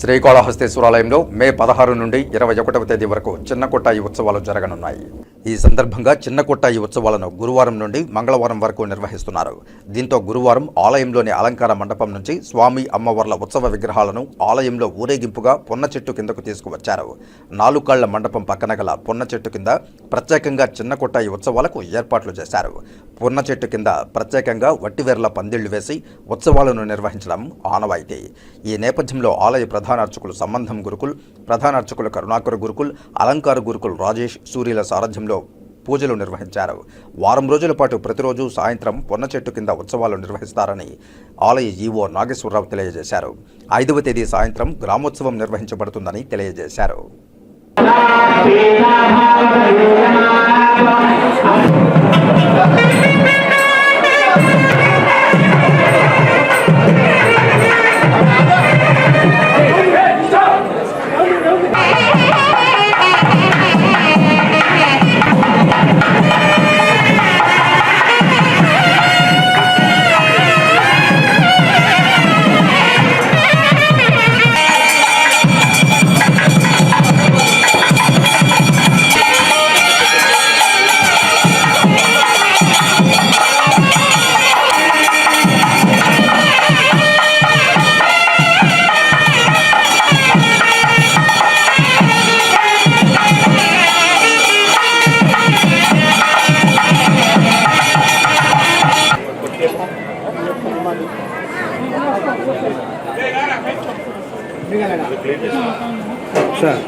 శ్రీకాళహస్తేశ్వరాలయంలో మే పదహారు నుండి ఇరవై ఒకటవ తేదీ వరకు చిన్న కొట్టాయి ఉత్సవాలు జరగనున్నాయి. ఈ సందర్భంగా చిన్న కొట్టాయి ఉత్సవాలను గురువారం నుండి మంగళవారం వరకు నిర్వహిస్తున్నారు. దీంతో గురువారం ఆలయంలోని అలంకార మండపం నుంచి స్వామి అమ్మవార్ల ఉత్సవ విగ్రహాలను ఆలయంలో ఊరేగింపుగా పొన్న చెట్టు కిందకు తీసుకువచ్చారు. నాలుకాళ్ళ మండపం పక్కన గల పొన్న చెట్టు కింద ప్రత్యేకంగా చిన్న కొట్టాయి ఉత్సవాలకు ఏర్పాట్లు చేశారు. పూర్ణ చెట్టు కింద ప్రత్యేకంగా వట్టివేర్ల పందిళ్ళు వేసి ఉత్సవాలను నిర్వహించడం ఆనవాయితీ. ఈ నేపథ్యంలో ఆలయ ప్రధాన అర్చకులు సంబంధం గురుకుల్ ప్రధాన అర్చకులు కరుణాకర్ గురుకుల్ అలంకార గురుకుల్ రాజేష్ సూర్యుల సారథ్యంలో పూజలు నిర్వహించారు. వారం రోజుల పాటు ప్రతిరోజు సాయంత్రం పొన్న చెట్టు కింద ఉత్సవాలు నిర్వహిస్తారని ఆలయ ఈవో నాగేశ్వరరావు తెలియజేశారు. ఐదవ తేదీ సాయంత్రం గ్రామోత్సవం నిర్వహించబడుతుందని తెలియజేశారు. Thank you. సార్